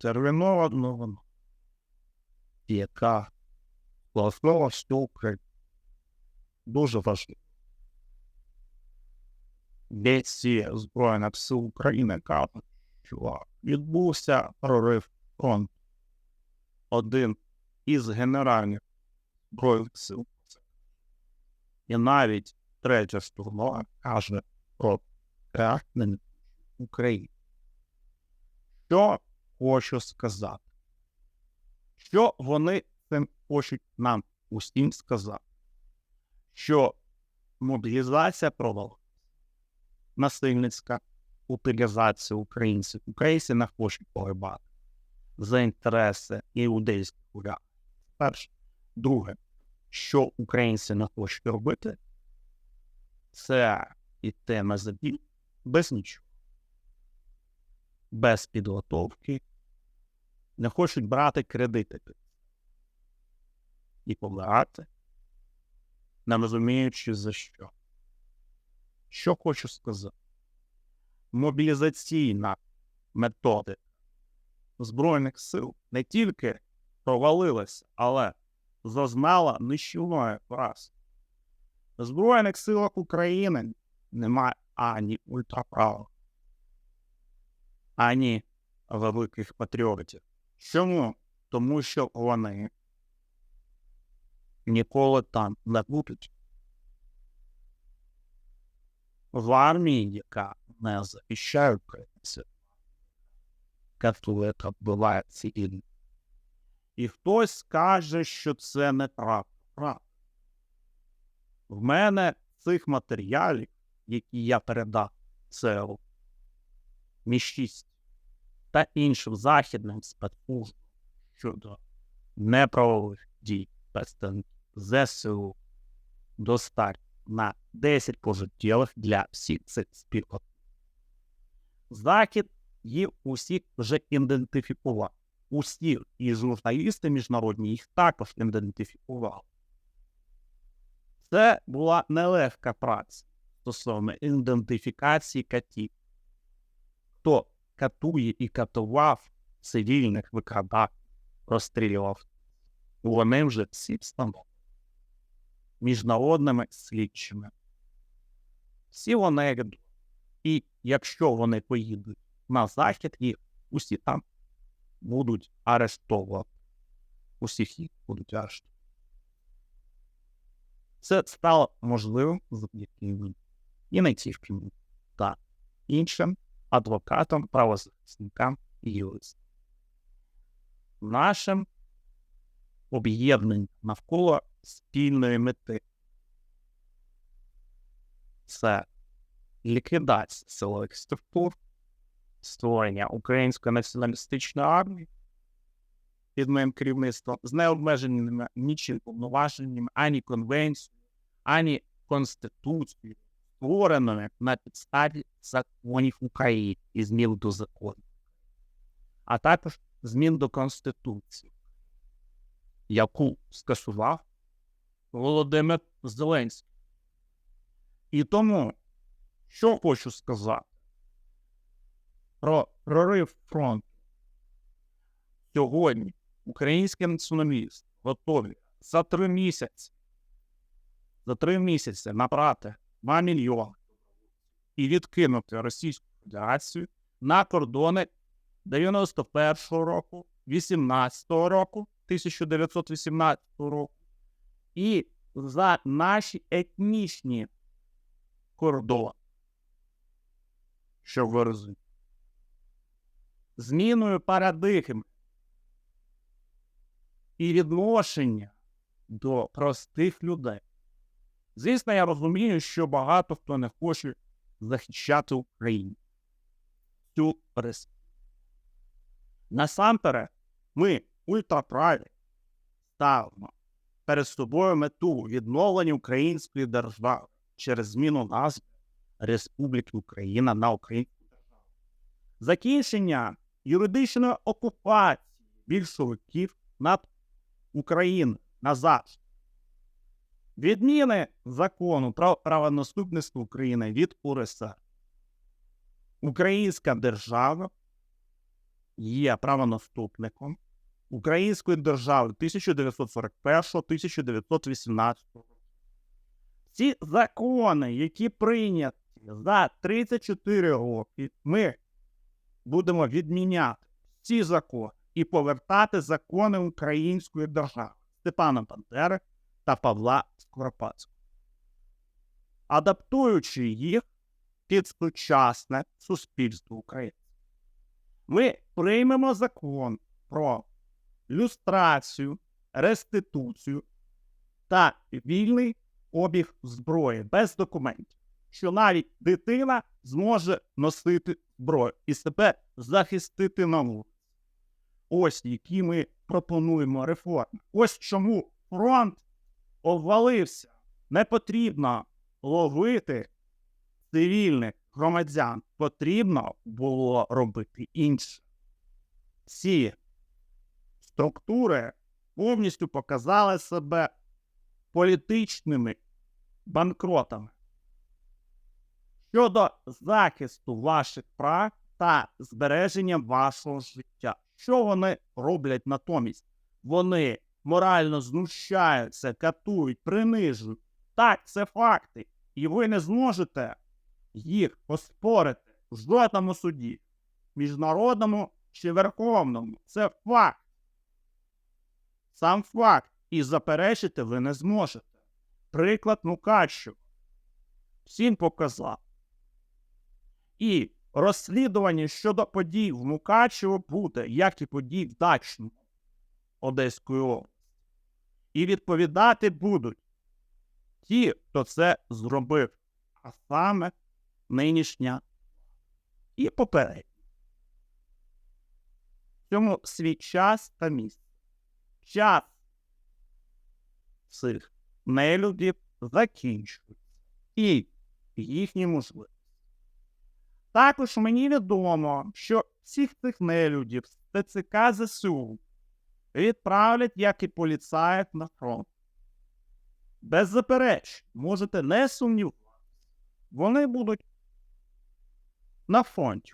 термінова новина, яка власнова всю Україну. Дуже важливо. Бійці Збройних сил України кажуть, що відбувся прорив фронту. Один із генеральних збройних сил. І навіть третя сторона каже про реакцію України. Що хочу сказати? Що вони цим хочуть нам усім сказати? Що мобілізація провалилася, насильницька утилізація українців. Українці не хочуть погибати за інтереси іудейських уряд. Перше. Друге, що українці не хочуть робити, це йти на забій без нічого, без підготовки, не хочуть брати кредити і помирати, не розуміючи за що. Що хочу сказати? Мобілізаційна методика Збройних сил не тільки провалилася, але зазнала нищівної поразки. В Збройних силах України немає ані ультраправих, ані великих патріотів. Чому? Тому що вони ніколи там не будуть. В армії, яка не захищає українців, яка буває цивільна. І хтось скаже, що це не правда. В мене цих матеріалів, які я передав ЦРУ, між та іншим західним спецслужбам щодо неправових дій ЗСУ достатньо на 10 пожиттєвих для всіх цих спільнот. Захід їх усіх вже ідентифікував. Усі і журналісти міжнародні їх також ідентифікували. Це була нелегка праця стосовно ідентифікації катів. Хто катує і катував цивільних викрадав, розстрілював. Вони вже всі встановлені міжнародними слідчими. Всі вони. І якщо вони поїдуть на захід, їх усі там будуть арештовувати. Усіх їх будуть арештовувати. Це стало можливим завдяки і не тільки мені, та іншим адвокатам, правозахисникам і. Нашим об'єднанням навколо спільної мети це ліквідація силових структур, створення української націоналістичної армії під моїм керівництвом з необмеженими нічим повноваженнями, ані конвенцією, ані конституцією, створеними на підставі законів України і змін до законів, а також змін до Конституції, яку скасував Володимир Зеленський. І тому, що хочу сказати про прорив фронту. Сьогодні українські націоналісти готові за три місяці, за три місяці набрати 2 мільйони і відкинути Російську Федерацію на кордони 91-го року, 18-го року, 1918 року і за наші етнічні кордони. Що ви? Зміною парадигми і відношення до простих людей. Звісно, я розумію, що багато хто не хоче захищати Україну. Цю республіку. Насамперед, ми ультраправі ставимо перед собою мету відновлення української держави через зміну назви Республіки Україна на Українську державу. Закінчення юридичної окупації більшовиків над Україною назад. Відміни закону про правонаступництво України від УРСР. Українська держава є правонаступником Української держави 1941-1918 року. Ці закони, які прийняті за 34 роки, ми будемо відміняти ці закони і повертати закони української держави Степана Бандери та Павла Скоропадського, адаптуючи їх під сучасне суспільство України. Ми приймемо закон про люстрацію, реституцію та вільний обіг зброї без документів, що навіть дитина зможе носити зброю і себе захистити на вулиці. Ось які ми пропонуємо реформи. Ось чому фронт обвалився. Не потрібно ловити цивільних громадян. Потрібно було робити інше. Ці структури повністю показали себе політичними банкротами. Щодо захисту ваших прав та збереження вашого життя. Що вони роблять натомість? Вони морально знущаються, катують, принижують. Так, це факти. І ви не зможете їх оспорити в жодному суді, міжнародному чи верховному. Це факт. Сам факт. І заперечити ви не зможете. Приклад Мукачева. Всім показав. І розслідування щодо подій в Мукачево буде, як і подій в Дачному Одеської області. І відповідати будуть ті, хто це зробив, а саме нинішня і попередня. В цьому свій час та місце. Час цих нелюдів закінчується. І їхні можливості. Також мені відомо, що всіх цих нелюдів з ТЦК ЗСУ відправлять, як і поліцаїв на фронт. Без запереч, можете не сумніватися. Вони будуть на фронті.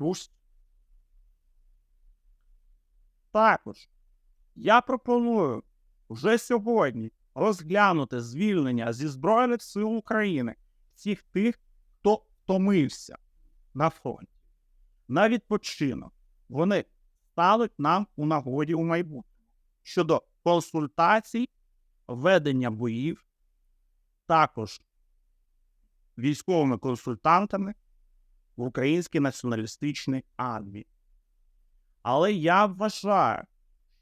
Також я пропоную вже сьогодні розглянути звільнення зі Збройних сил України всіх тих, хто втомився на фронті, на відпочинок. Вони стануть нам у нагоді у майбутньому щодо консультацій, ведення боїв, також військовими консультантами в українській націоналістичній армії. Але я вважаю,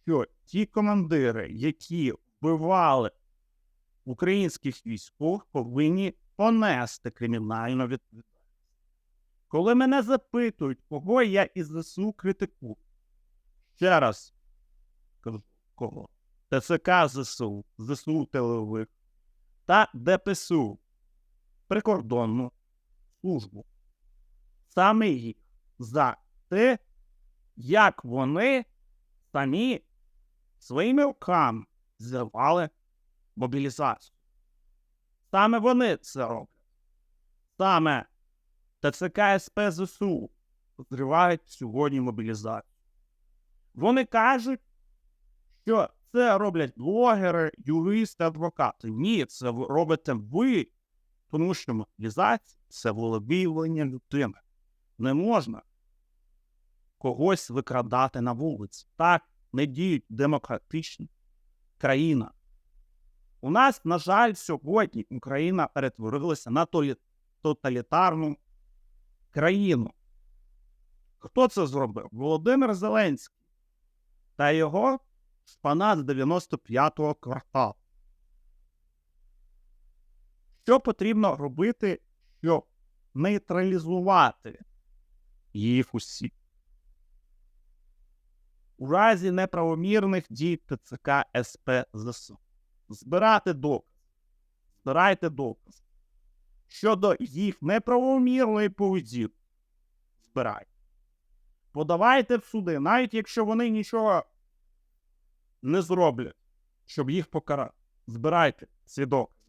що ті командири, які вбивали українських військових, повинні понести кримінальну відповідальність. Коли мене запитують, кого я із ЗСУ критикую, ще раз кого? ТЦК ЗСУ, ЗСУ тилових та ДПСУ, прикордонну службу. Саме їх за те, як вони самі своїми руками зірвали мобілізацію. Саме вони це роблять. Саме ТЦК СП ЗСУ зривають сьогодні мобілізацію. Вони кажуть, що це роблять блогери, юристи, адвокати. Ні, це робите ви, тому що мобілізація це волевиявлення людини. Не можна когось викрадати на вулиці. Так не діють демократичні країна. У нас, на жаль, сьогодні Україна перетворилася на тоталітарну країну. Хто це зробив? Володимир Зеленський та його шпана з 95-го кварталу. Що потрібно робити, щоб нейтралізувати їх усі? У разі неправомірних дій ТЦК СП ЗСУ. Збирати докази. Збирайте докази. Щодо їх неправомірної поведінки. Збирайте. Подавайте в суди, навіть якщо вони нічого не зроблять, щоб їх покарати. Збирайте ці докази.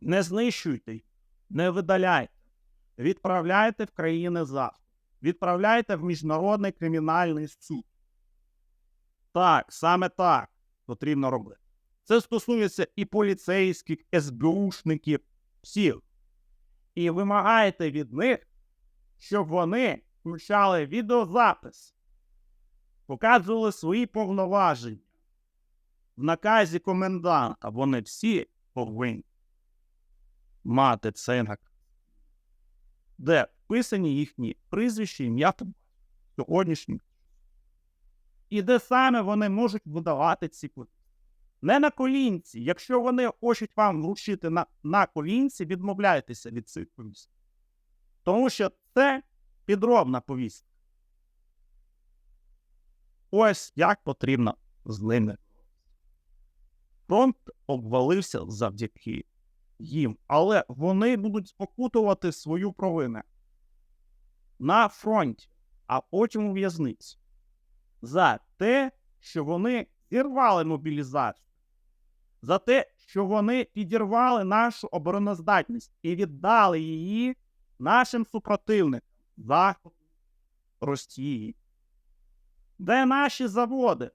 Не знищуйте їх, не видаляйте. Відправляйте в країни заходу. відправляйте в міжнародний кримінальний суд. Так, саме так потрібно робити. Це стосується і поліцейських, СБУшників, всіх. І вимагайте від них, щоб вони включали відеозапис, показували свої повноваження. В наказі коменданта вони всі повинні мати цей наказ, де вписані їхні прізвища, ім'я сьогоднішні. І де саме вони можуть видавати ці квитки. Не на колінці. Якщо вони хочуть вам вручити на, на колінці, відмовляйтеся від цих повісток. Тому що це підробна повістка. Ось як потрібно з ними. Фронт обвалився завдяки їм, але вони будуть спокутувати свою провину на фронті, а потім у в'язниці за те, що вони зірвали мобілізацію, за те, що вони підірвали нашу обороноздатність і віддали її нашим супротивникам Заходу, Росії. Де наші заводи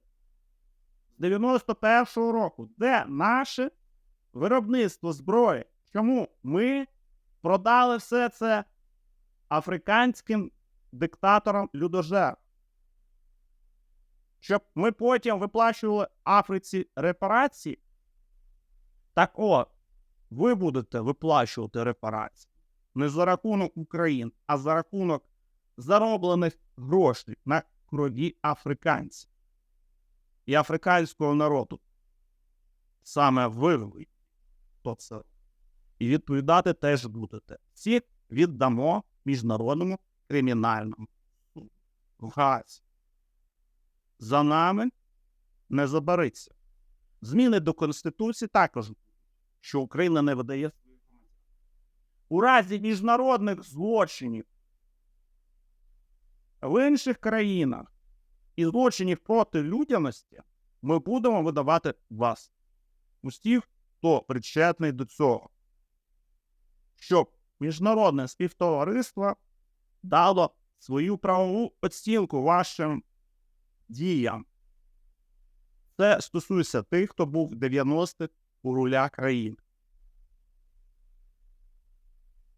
з 91-го року? Де наше виробництво зброї? Чому ми продали все це африканським диктаторам людожерам? Щоб ми потім виплачували Африці репарації? Так от, ви будете виплачувати репарації не за рахунок України, а за рахунок зароблених грошей на крові африканців і африканського народу. Саме ви ви то це. І відповідати теж будете. Всіх віддамо міжнародному кримінальному. Гаазі. За нами не забариться. Зміни до Конституції також, що Україна не видає. У разі міжнародних злочинів в інших країнах і злочинів проти людяності ми будемо видавати вас. Усіх, хто причетний до цього. Щоб міжнародне співтовариство дало свою правову оцінку вашим діям. Це стосується тих, хто був в 90-х у руля країни.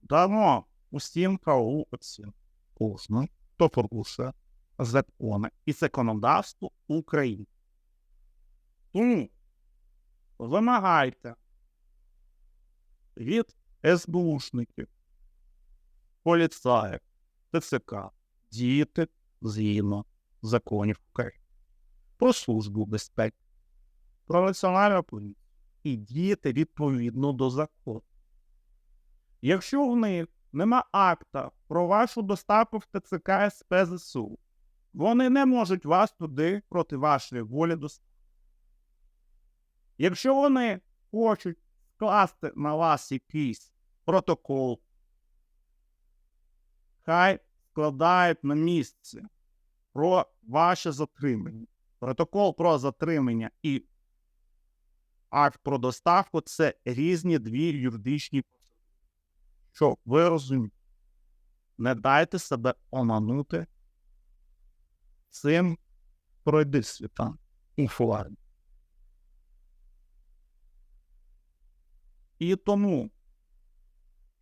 Дамо усім правову оцінку. Кожну, хто порушує закони і законодавство України. Тому вимагайте від СБУшників, поліцаїв, ТЦК діяти згідно законів України про службу безпеки, про національну поліцію і діяти відповідно до закону. Якщо в них нема акта про вашу доставку в ТЦК СПЗСУ, вони не можуть вас туди проти вашої волі доставити. Якщо вони хочуть скласти на вас якийсь протокол, хай складають на місці про ваше затримання. Протокол про затримання і акт про доставку це різні дві юридичні. Що ви розумієте, не дайте себе оманути цим пройди світа формі. І тому,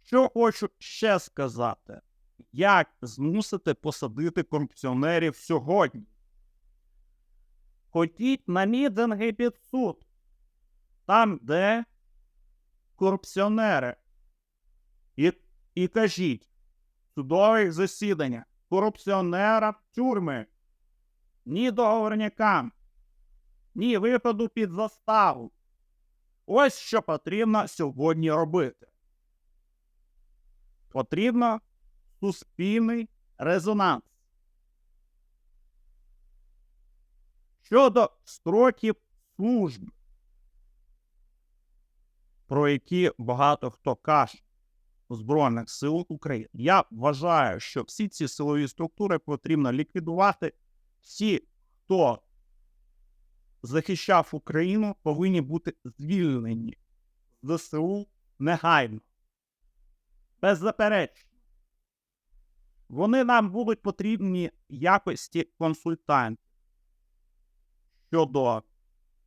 що хочу ще сказати, як змусити посадити корупціонерів сьогодні? Ходіть на мітинги під суд, там, де корупціонери. І, і кажіть, судових засідання, корупціонера в тюрми, ні договорнякам, ні виходу під заставу. Ось що потрібно сьогодні робити. Потрібно суспільний резонанс. Щодо строків служби, про які багато хто каже Збройних сил України, я вважаю, що всі ці силові структури потрібно ліквідувати. Всі, хто захищав Україну, повинні бути звільнені з ЗСУ негайно. Беззаперечно. Вони нам будуть потрібні якості консультантів щодо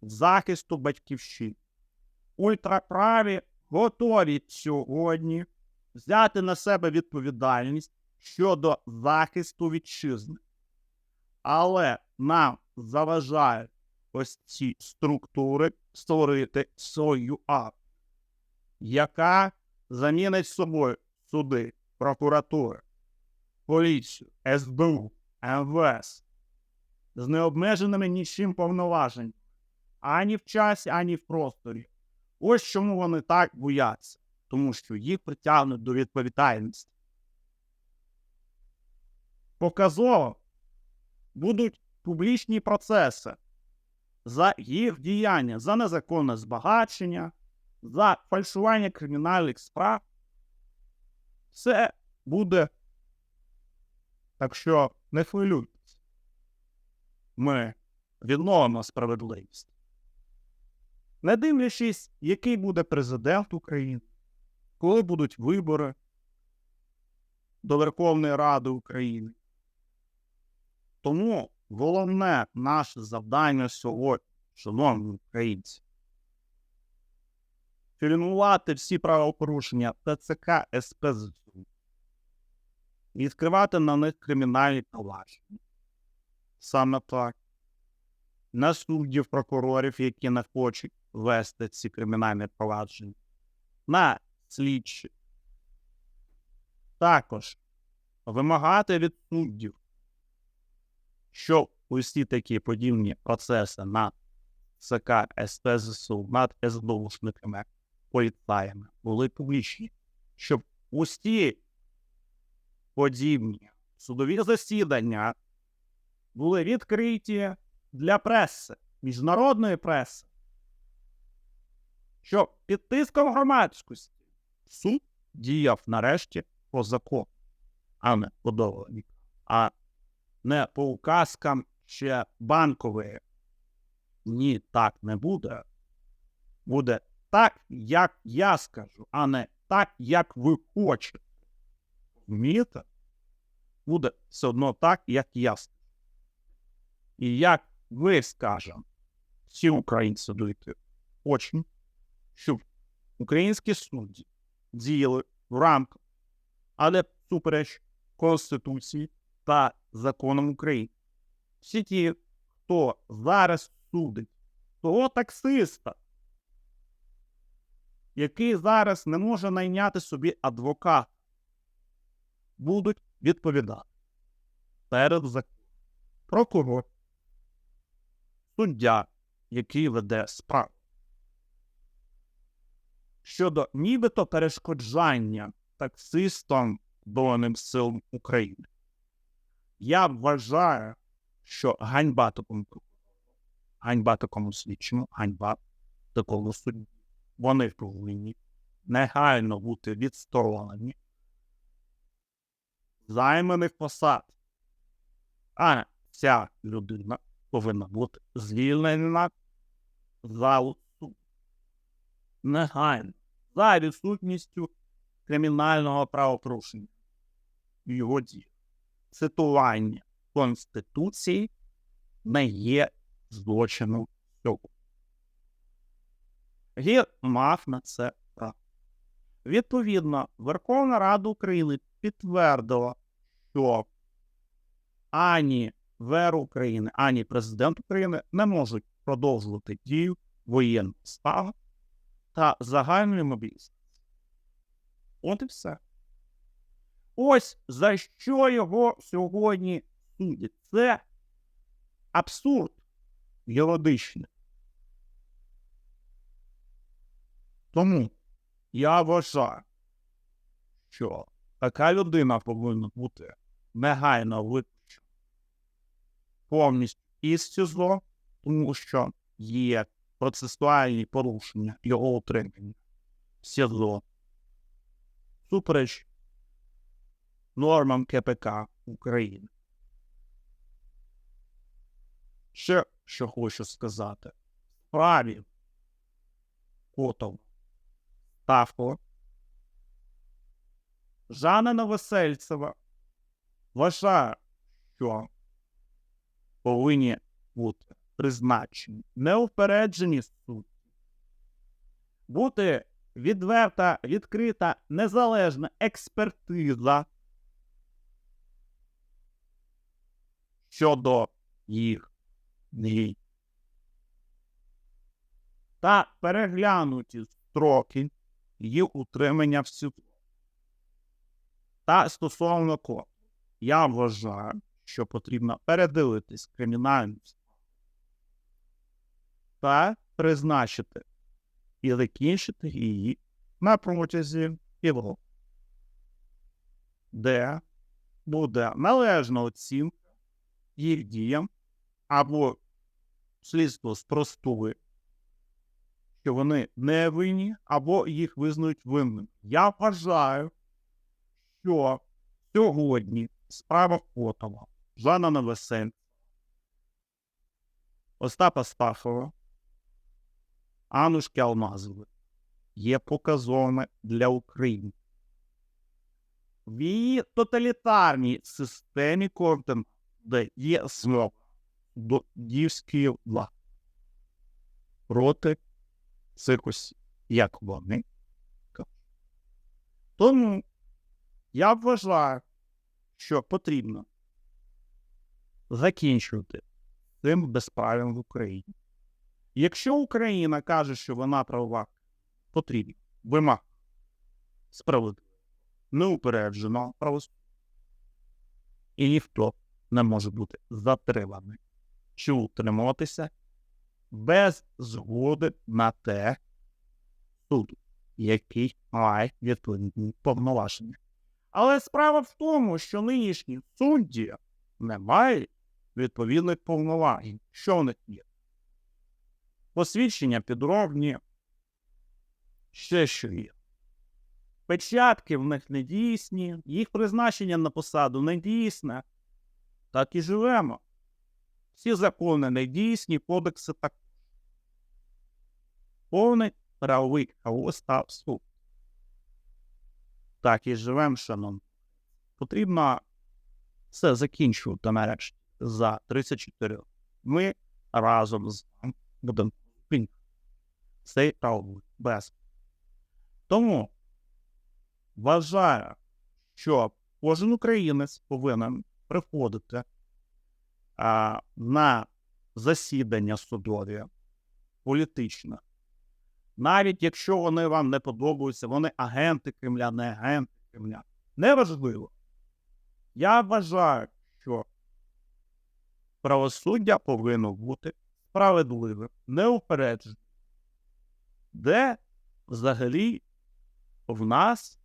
захисту батьківщини. Ультраправі готові сьогодні взяти на себе відповідальність щодо захисту вітчизни. Але нам заважають ось ці структури створити свою армію, яка замінить собою суди, прокуратури, поліцію, СБУ, МВС з необмеженими нічим повноваженнями ані в часі, ані в просторі. Ось чому вони так бояться, тому що їх притягнуть до відповідальності. Показово будуть публічні процеси за їх діяння, за незаконне збагачення, за фальшування кримінальних справ. Це буде. Так що не хвилюйтесь. Ми відновимо справедливість. Не дивлячись, який буде президент України, коли будуть вибори до Верховної Ради України. Тому головне наше завдання сьогодні, шановні українці, фільмувати всі правопорушення ТЦК СПЗСУ, відкривати на них кримінальні провадження. Саме так. На суддів прокурорів, які не хочуть вести ці кримінальні провадження, на слідчі. Також вимагати від суддів, щоб усі такі подібні процеси над ЦК СПЗСУ, над СБУшниками, поліцаями були публічні, щоб усі подібні судові засідання були відкриті для преси, міжнародної преси, щоб під тиском громадськості суд діяв нарешті по закону, а не по договорі, а не по указкам ще банкової. Ні, так не буде. Буде так, як я скажу, а не так, як ви хочете. Розумієте? Буде все одно так, як я скажу. І як ви скажемо, всі українці дойти очень, щоб українські судді діяли в рамках, а не супереч Конституції та законам України. Всі ті, хто зараз судить того таксиста, який зараз не може найняти собі адвоката, будуть відповідати перед законом. Прокурор, суддя, який веде справу. Щодо нібито перешкоджання таксистам Збройним силам України. Я вважаю, що ганьба такому ганьба такому слідчому, ганьба такому судді. Вони повинні негайно бути відсторонені займаних посад. А ця людина повинна бути звільнена з залу суду. Негайно. За відсутністю кримінального правопорушення в його дії. Цитування Конституції не є злочином цього. Він мав на це право. Відповідно, Верховна Рада України підтвердила, що ані ВР України, ані президент України не можуть продовжувати дію воєнного стану та загальної мобілізації. От і все. Ось за що його сьогодні судять. Це абсурд юридичний. Тому я вважаю, що така людина повинна бути негайно виключена повністю із СІЗО, тому що є процесуальні порушення його утримання СІЗО супереч нормам КПК України. Ще що хочу сказати. Справі Котов Ставко Жана Новосельцева вважаю, що повинні бути призначені неупереджені судді, бути відверта, відкрита, незалежна експертиза щодо їх дій. Та переглянуті строки їх утримання в СІЗО. Та стосовно кого, я вважаю, що потрібно передивитись кримінальну справу та призначити і закінчити її на протязі півроку, де буде належна оцінка їх діям або слідство спростує, що вони не винні, або їх визнають винними. Я вважаю, що сьогодні справа Котова, Жана Новосельця, Остапа Стахова, Анушки Алмазової є показовими для України. В її тоталітарній системі координат, де є змога до дівської влади проти цих осіб, як вони. Тому я вважаю, що потрібно закінчувати цим безправ'ям в Україні. Якщо Україна каже, що вона правова, потрібно вимаг справедливо, неупередженого правосуддя. І ніхто не може бути затриманий чи утримуватися без згоди на те суду, який має відповідні повноваження. Але справа в тому, що нинішні судді не мають відповідних повноважень. Що в них є? Посвідчення підробні, ще що є. Печатки в них не дійсні, їх призначення на посаду не дійсне. Так і живемо. Всі закони не дійсні, кодекси так. Повний правовий хаос та абсурд. Так і живемо, шановні. Потрібно все закінчувати нарешті за 34. Ми разом з вами будемо цей правовий без. Тому вважаю, що кожен українець повинен приходити а, на засідання судові політичне. Навіть якщо вони вам не подобаються, вони агенти Кремля, не агенти Кремля. Неважливо. Я вважаю, що правосуддя повинно бути справедливим, неупередженим, де взагалі в нас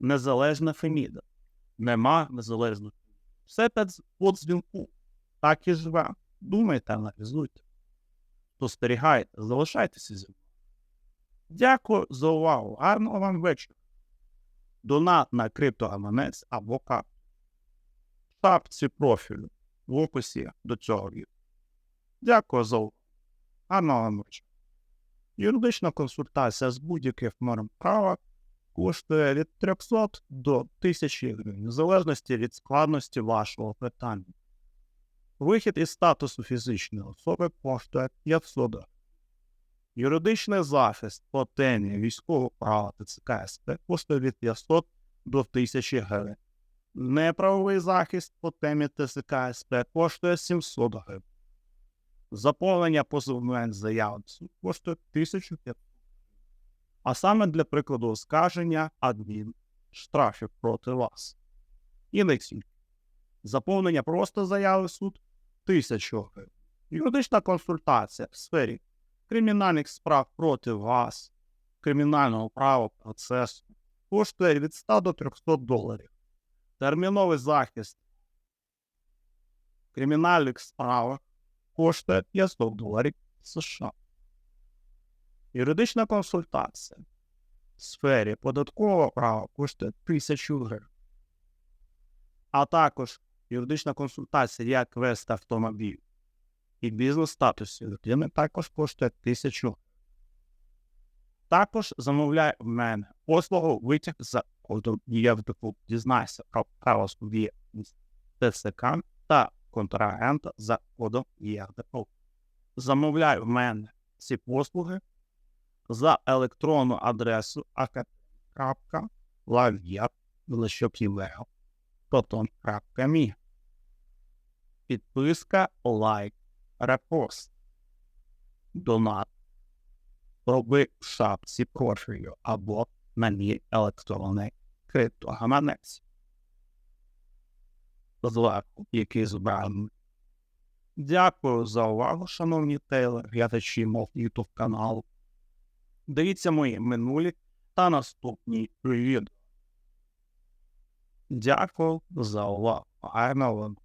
незалежна Феміда. Нема незалежної. Все по дзвінку. Так і живе. Думайте, аналізуйте. Спостерігайте, залишайтеся зі мною. Дякую за увагу. Гарного вам вечора. Донат на криптогаманець або. В шапці профілю в описі до цього. Дякую за увагу. Гарного вам вечора. Юридична консультація з будь-яких норм права коштує від 300 до 1000 гривень, в залежності від складності вашого питання. Вихід із статусу фізичної особи коштує 500 гривень. Юридичний захист по темі військового права ТЦК СП коштує від 500 до 1000 гривень. Неправовий захист по темі ТСК СП коштує 700 гривень. Заповнення позовної заяви коштує 1500 а саме для прикладу оскарження адмін штрафів проти вас. І не тільки. Заповнення просто заяви в суд 1000 гривень. Юридична консультація в сфері кримінальних справ проти вас, кримінального права процесу коштує від 100 до 300 доларів. Терміновий захист кримінальних справах коштує 500 доларів США. Юридична консультація в сфері податкового права коштує 1000 гривень. А також юридична консультація, як вести автомобіль і бізнес-статусі людини також коштує 1000 гривень. Також замовляє в мене послугу витяг за кодом ЄВДПУ дізнайся про право ТСК та контрагента за кодом ЄВДПУ. Замовляй в мене ці послуги за електронну адресу akademik.lavia.proton.me Підписка, лайк, репост, донат. Роби в шапці профілю або мій електронний криптогаманець. Зверху, який збраний. Дякую за увагу, шановні телеглядачі мов YouTube каналу. Дивіться мої минулі та наступні відео. Дякую за увагу. Гарного вам